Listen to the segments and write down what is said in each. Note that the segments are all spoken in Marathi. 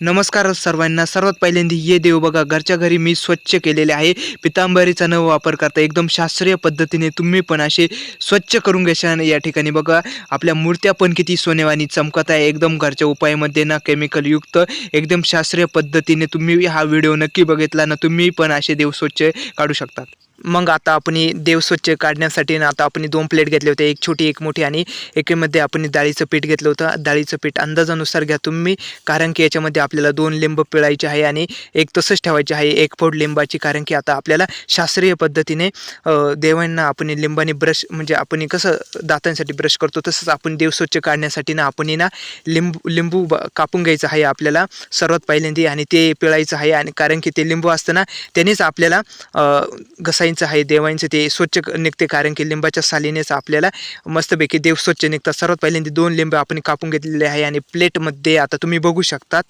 नमस्कार सर्वांना. सर्वात पहिल्यांदा ये देव बघा. घरच्या घरी मी स्वच्छ केलेले आहे. पितांबरीचा न वापर करता एकदम शास्त्रीय पद्धतीने तुम्ही पण असे स्वच्छ करून घ्याल या ठिकाणी बघा आपल्या मूर्त्या पण किती सोनेवानी चमकत आहे. एकदम घरच्या उपायामध्ये ना केमिकलयुक्त एकदम शास्त्रीय पद्धतीने तुम्ही हा व्हिडिओ नक्की बघितला ना तुम्ही पण असे देव स्वच्छ काढू शकतात. मग आता आपण देव स्वच्छ काढण्यासाठी ना आता आपण दोन प्लेट घेतले होते एक छोटी एक मोठी आणि एकेमध्ये आपण डाळीचं पीठ घेतलं होतं. डाळीचं पीठ अंदाजानुसार घ्या तुम्ही कारण की याच्यामध्ये आपल्याला दोन लिंब पिळायचे आहे आणि एक तसंच ठेवायचे आहे एक फोड लिंबाची कारण की आता आपल्याला शास्त्रीय पद्धतीने देवांना आपण लिंबाने ब्रश म्हणजे आपण कसं दातांसाठी ब्रश करतो तसंच आपण देव स्वच्छ काढण्यासाठी ना आपण ना लिंबू लिंबू कापून घ्यायचं आहे आपल्याला सर्वात पहिल्यांदा आणि ते पिळायचं आहे आणि कारण की ते लिंबू असताना त्यानेच आपल्याला घसाई घसायचं आहे. देवांचं ते स्वच्छ निघते कारण की लिंबाच्या सालीनेच आपल्याला मस्तपैकी देव स्वच्छ निघतात. सर्वात पहिल्यांदा दोन लिंब आपण कापून घेतलेले आहे आणि प्लेटमध्ये आता तुम्ही बघू शकतात.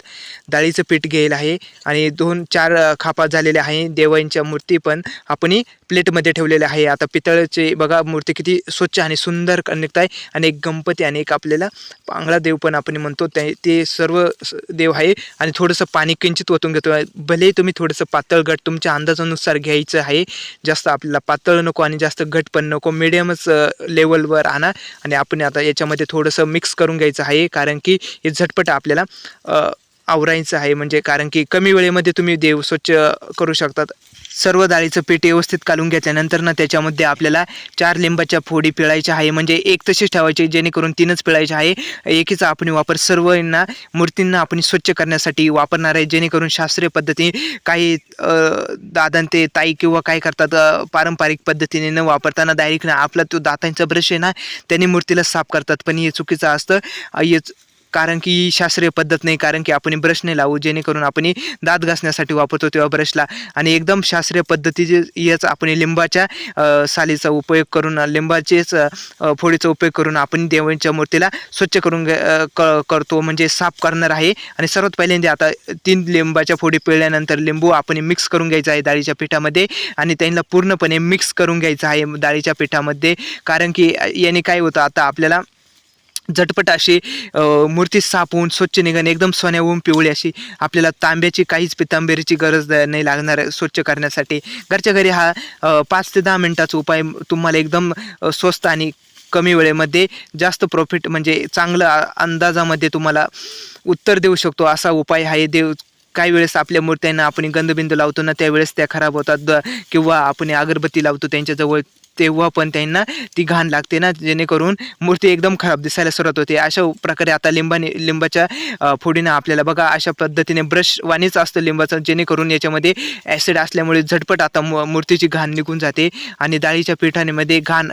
डाळीचं पीठ घ्यायला आहे आणि दोन चार खापा झालेले आहे. देवांच्या मूर्ती पण आपण प्लेटमध्ये ठेवलेले आहे. आता पितळचे बघा मूर्ती किती स्वच्छ आणि सुंदर निघत आहे. आणि एक गणपती आणि एक आपल्याला पांगळा देव पण आपण म्हणतो ते ते सर्व स- देव आहे. आणि थोडंसं पाणी किंचित ओतून घेतो. भले तुम्ही थोडंसं पातळ घट तुमच्या अंदाजानुसार घ्यायचं आहे. जास्त आपल्याला पातळ नको आणि जास्त घट पण नको. मिडियमच लेवलवर आणा. आणि आपण आता याच्यामध्ये थोडंसं मिक्स करून घ्यायचं आहे. कारण की हे झटपट आपल्याला आवरायचं आहे. म्हणजे कारण की कमी वेळेमध्ये तुम्ही देव स्वच्छ करू शकतात. सर्व डाळीचं पीठ व्यवस्थित काढून घेतल्यानंतर ना त्याच्यामध्ये आपल्याला चार लिंबाच्या फोडी पिळायच्या आहे. म्हणजे एक तशीच ठेवायची जेणेकरून तीनच पिळायचे आहे. एकीचा आपण वापर सर्वांना मूर्तींना आपण स्वच्छ करण्यासाठी वापरणार आहे. जेणेकरून शास्त्रीय पद्धतीने काही अ, ते ताई किंवा काय करतात पारंपरिक पद्धतीने न वापरताना डायरेक्ट ना आपला तो दातांचा ब्रश आहे ना त्याने मूर्तीला साफ करतात. पण हे चुकीचं असतं. अ, कारण की शास्त्रीय पद्धत नाही कारण की आपण ब्रश नाही लावू जेणेकरून आपण दात घासण्यासाठी वापरतो तेव्हा ब्रशला आणि एकदम शास्त्रीय पद्धतीचे याच आपण लिंबाच्या सालीचा उपयोग करून लिंबाचेच फोडीचा उपयोग करून आपण देवांच्या मूर्तीला स्वच्छ करून क करतो म्हणजे साफ करणार आहे. आणि सर्वात पहिल्यांदा आता तीन लिंबाच्या फोडी पिळल्यानंतर लिंबू आपण मिक्स करून घ्यायचा आहे डाळीच्या पिठामध्ये. आणि त्यांना पूर्णपणे मिक्स करून घ्यायचं आहे डाळीच्या पिठामध्ये. कारण की याने काय होतं आता आपल्याला झटपट अशी मूर्ती सापून स्वच्छ निघणे एकदम सोन्याहून पिवळी अशी आपल्याला तांब्याची काहीच पितांबेरीची गरज नाही लागणार स्वच्छ करण्यासाठी. घरच्या घरी हा पाच ते दहा मिनटाचा उपाय तुम्हाला एकदम स्वस्त आणि कमी वेळेमध्ये जास्त प्रॉफिट म्हणजे चांगलं अंदाजामध्ये तुम्हाला उत्तर देऊ शकतो. असा उपाय आहे. देव काही वेळेस आपल्या मूर्त्यांना आपण गंधबिंदू लावतो ना त्यावेळेस त्या खराब होतात. द- किंवा आपण अगरबत्ती लावतो त्यांच्याजवळ तेव्हा पण त्यांना ती घाण लागते ना जेणेकरून मूर्ती एकदम खराब दिसायला सुरुवात होते. अशा प्रकारे आता लिंबाने लिंबाच्या फोडीनं आपल्याला बघा अशा पद्धतीने ब्रश वाणीच असतं लिंबाचं जेणेकरून याच्यामध्ये ॲसिड असल्यामुळे झटपट आता मूर्तीची घाण निघून जाते आणि डाळीच्या पिठानेमध्ये घाण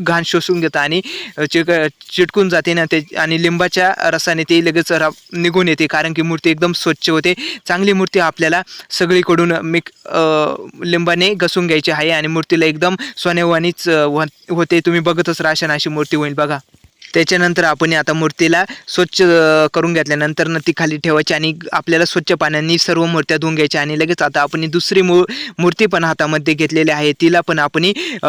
घाण शोषून घेतं आणि चिक चिटकून जाते ना ते आणि लिंबाच्या रसाने ते लगेच रा निघून येते कारण की मूर्ती एकदम स्वच्छ होते. चांगली मूर्ती आपल्याला सगळीकडून मिक लिंबाने घसून घ्यायची आहे आणि मूर्तीला एकदम सोन्यावानीच होते तुम्ही बघतच राशन अशी मूर्ती होईल बघा. त्याच्यानंतर आपण आता मूर्तीला स्वच्छ करून घेतल्यानंतर ती खाली ठेवायची आणि आपल्याला स्वच्छ पाण्याने सर्व मूर्त्या धुवून घ्यायच्या आणि लगेच आता आपण दुसरी मू मूर्ती पण हातामध्ये घेतलेली आहे. तिला पण आपण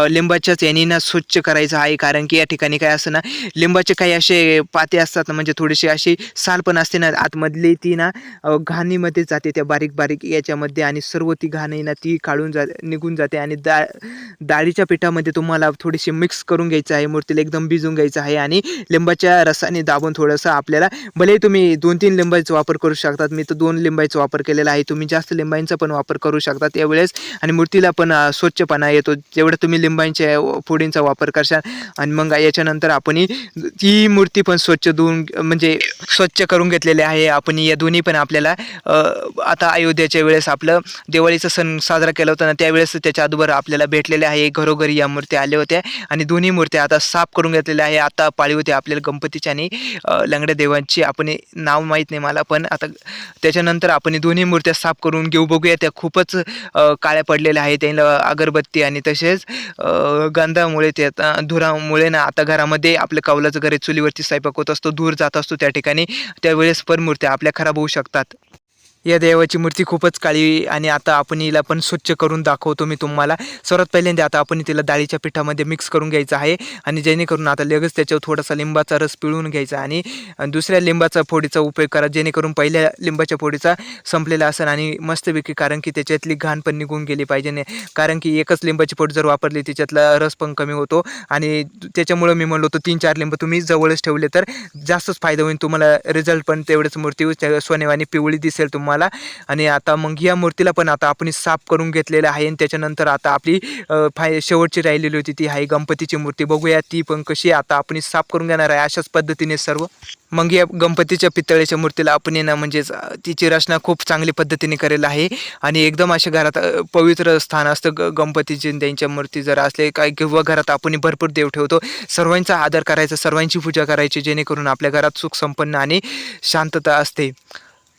लिंबाच्याच याने ना स्वच्छ करायचं आहे. कारण की या ठिकाणी काय असं ना लिंबाचे काही असे पाते असतात ना म्हणजे थोडीशी अशी साल पण असते ना आतमधली ती ना घाणीमध्ये जाते त्या बारीक बारीक याच्यामध्ये आणि सर्व ती घाणी ना ती काढून जा निघून जाते आणि डाळ डाळीच्या पिठामध्ये तुम्हाला थोडीशी मिक्स करून घ्यायचं आहे. मूर्तीला एकदम भिजून घ्यायचं आहे आणि लिंबाच्या रसाने दाबून थोडंसं आपल्याला भले तुम्ही दोन तीन लिंबाचा वापर करू शकतात मी तर दोन लिंबाचा वापर केलेला आहे तुम्ही जास्त लिंबाईंचा पण वापर करू शकता त्यावेळेस आणि मूर्तीला पण स्वच्छपणा येतो जेवढं तुम्ही लिंबांच्या फोडींचा वापर करशाल. आणि मग याच्यानंतर आपण ती मूर्ती पण स्वच्छ धुवून म्हणजे स्वच्छ करून घेतलेली आहे. आपण या दोन्ही पण आपल्याला आता अयोध्याच्या वेळेस आपलं दिवाळीचा सण साजरा केला होता ना त्यावेळेस त्याच्या अदभर आपल्याला भेटलेले आहे घरोघरी या मूर्त्या आल्या होत्या. आणि दोन्ही मूर्त्या आता साफ करून घेतलेल्या आहे. आता पाळीव होती आपल्याला गणपतीची आणि लंगड्या देवांची आपण नाव माहीत नाही मला पण आता त्याच्यानंतर आपण दोन्ही मूर्त्या साफ करून घेऊ बघूया. त्या खूपच काळ्या पडलेल्या आहेत. त्यांना अगरबत्ती आणि तसेच गंधामुळे ते धुरामुळे ना आता घरामध्ये आपल्या कौलाचं घरी चुलीवरती स्वयंपाक होत असतो धूर जात असतो त्या ठिकाणी. त्यावेळेस पण मूर्त्या आपल्या खराब होऊ शकतात. या देवाची मूर्ती खूपच काळी आणि आता आपण हिला पण स्वच्छ करून दाखवतो मी तुम्हाला. सर्वात पहिल्यांदा आता आपण तिला डाळीच्या पिठामध्ये मिक्स करून घ्यायचं आहे आणि जेणेकरून आता लगेच त्याच्यावर थोडासा लिंबाचा रस पिळून घ्यायचा आणि दुसऱ्या लिंबाचा फोडीचा उपयोग करा जेणेकरून पहिल्या लिंबाच्या फोडीचा संपलेला असेल आणि मस्तपैकी कारण की त्याच्यातली घाण पण निघून गेली पाहिजे नाही कारण की एकच लिंबाची फोड जर वापरली त्याच्यातला रस पण कमी होतो आणि त्याच्यामुळं मी म्हणलो होतो तीन चार लिंब तुम्ही जवळच ठेवले तर जास्तच फायदा होईल. तुम्हाला रिझल्ट पण तेवढेच मूर्ती सोनेवानी पिवळी दिसेल तुम्हाला. आणि आता मग या मूर्तीला पण आता आपण साफ करून घेतलेलं आहे. आणि त्याच्यानंतर आता आपली फाय शेवटची राहिलेली होती ती आहे गणपतीची मूर्ती. बघूया ती पण कशी आता आपण साफ करून घेणार आहे अशाच पद्धतीने सर्व. मग या गणपतीच्या पितळेच्या मूर्तीला आपण येणं ना म्हणजेच तिची रचना खूप चांगली पद्धतीने करेल आहे. आणि एकदम अशा घरात पवित्र स्थान असतं ग गणपतीचे. त्यांच्या मूर्ती जर असले काय किंवा घरात आपण भरपूर देव ठेवतो सर्वांचा आदर करायचा सर्वांची पूजा करायची जेणेकरून आपल्या घरात सुख संपन्न आणि शांतता असते.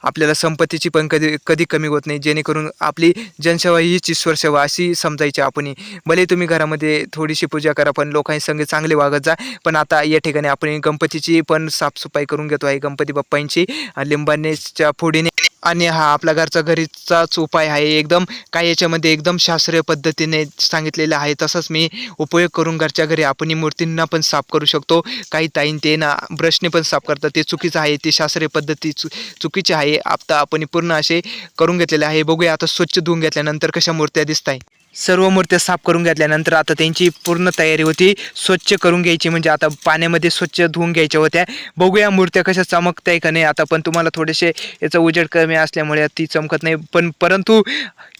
आपल्याला संपत्तीची पण कधी कधी कमी होत नाही. जेणेकरून आपली जनसेवा हीच ईश्वर सेवा अशी समजायची आपण भले तुम्ही घरामध्ये थोडीशी पूजा करा पण लोकांनी चांगले वागत जा. पण आता या ठिकाणी आपण गणपतीची पण साफसफाई करून घेतो आहे. गणपती बाप्पांची लिंबानेच्या फोडीने आणि हा आपला घरचा घरीचाच उपाय आहे. एकदम काय याच्यामध्ये एकदम शास्त्रीय पद्धतीने सांगितलेलं आहे. तसंच मी उपयोग करून घरच्या घरी आपण मूर्तींना पण साफ करू शकतो. काही ताईन ते ना ब्रशने पण साफ करतात. ते चुकीचं आहे. ते शास्त्रीय पद्धती चु चुकीची आहे. आता आपण पूर्ण असे करून घेतलेले आहे. बघूया आता स्वच्छ धुवून घेतल्यानंतर कशा मूर्त्या दिसत आहे सर्व मूर्त्या साफ करून घेतल्यानंतर आता त्यांची पूर्ण तयारी होती. स्वच्छ करून घ्यायची म्हणजे आता पाण्यामध्ये स्वच्छ धुवून घ्यायच्या होत्या. बघूया मूर्त्या कशा चमकत आहे का नाही आता पण तुम्हाला थोडेसे याचा उजेड कमी असल्यामुळे ती चमकत नाही. पण परंतु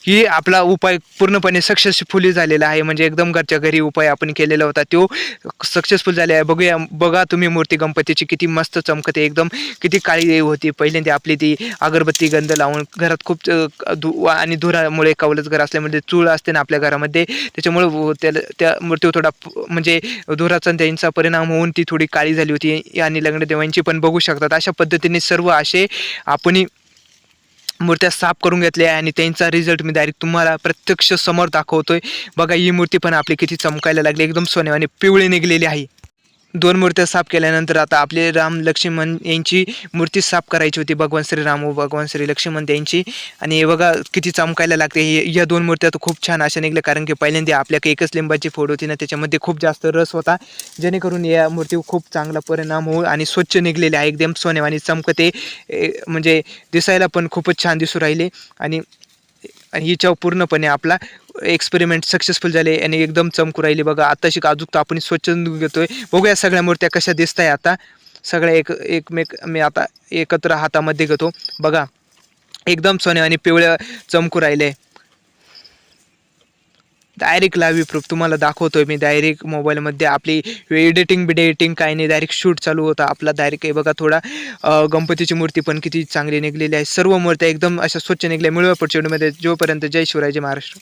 ही आपला उपाय पूर्णपणे सक्सेसफुली झालेला आहे. म्हणजे एकदम घरच्या घरी उपाय आपण केलेला होता तो सक्सेसफुल झाले आहे. बघूया बघा तुम्ही मूर्ती गणपतीची किती मस्त चमकते. एकदम किती काळी होती. पहिल्यांदा आपली ती अगरबत्ती गंध लावून घरात खूप धु आणि धुरामुळे कवलच घर असल्यामुळे चूळ असते ना आपल्या घरामध्ये त्याच्यामुळे त्याला त्या मूर्तीवर थोडा म्हणजे धुराचा त्यांचा परिणाम होऊन ती थोडी काळी झाली होती. आणि लग्नदेवांची पण बघू शकतात. अशा पद्धतीने सर्व असे आपण मूर्त्या साफ करून घेतल्या आणि त्यांचा रिझल्ट मी डायरेक्ट तुम्हाला प्रत्यक्ष समोर दाखवतोय. बघा ही मूर्ती पण आपली किती चमकायला लागली. एकदम सोन्यावाने पिवळी निघलेली आहे. दोन मूर्त्या साफ केल्यानंतर आता आपले राम लक्ष्मण यांची मूर्ती साफ करायची होती. भगवान श्रीराम व भगवान श्री लक्ष्मण यांची. आणि बघा किती चमकायला लागते. या दोन मूर्त्या तर खूप छान अशा निघल्या. कारण की पहिल्यांदा आपल्याकडे एकच लिंबाची फोड होती ना त्याच्यामध्ये खूप जास्त रस होता. जेणेकरून या मूर्ती खूप चांगला परिणाम होऊ आणि स्वच्छ निघलेले आहे. एकदम सोनेवानी चमकते. ए, म्हणजे दिसायला पण खूपच छान दिसू राहिले. आणि आणि हिच्यावर पूर्णपणे आपला एक्सपेरिमेंट सक्सेसफुल झाले आणि एकदम चमकू राहिली. बघा आताशी अजूक तर आपण स्वच्छ घेतोय बघूया सगळ्या मूर्त्या कशा दिसत आहे आता. सगळ्या एक एकमेक मी आता एकत्र हातामध्ये घेतो. बघा एकदम सोने आणि पिवळ्या चमकू राहिले. डायरेक्ट लाईव्ह प्रूफ तुम्हाला दाखवतोय मी. डायरेक्ट मोबाईलमध्ये आपली एडिटिंग बिड एडिटिंग नाही. डायरेक्ट शूट चालू होता. आपला डायरेक्ट हे बघा थोडा गणपतीची मूर्ती पण किती चांगली निघलेली आहे. सर्व मूर्त्या एकदम अशा स्वच्छ निघल्या. मिळवा पुढच्या व्हिडिओमध्ये जोपर्यंत जय शिवराय जय महाराष्ट्र.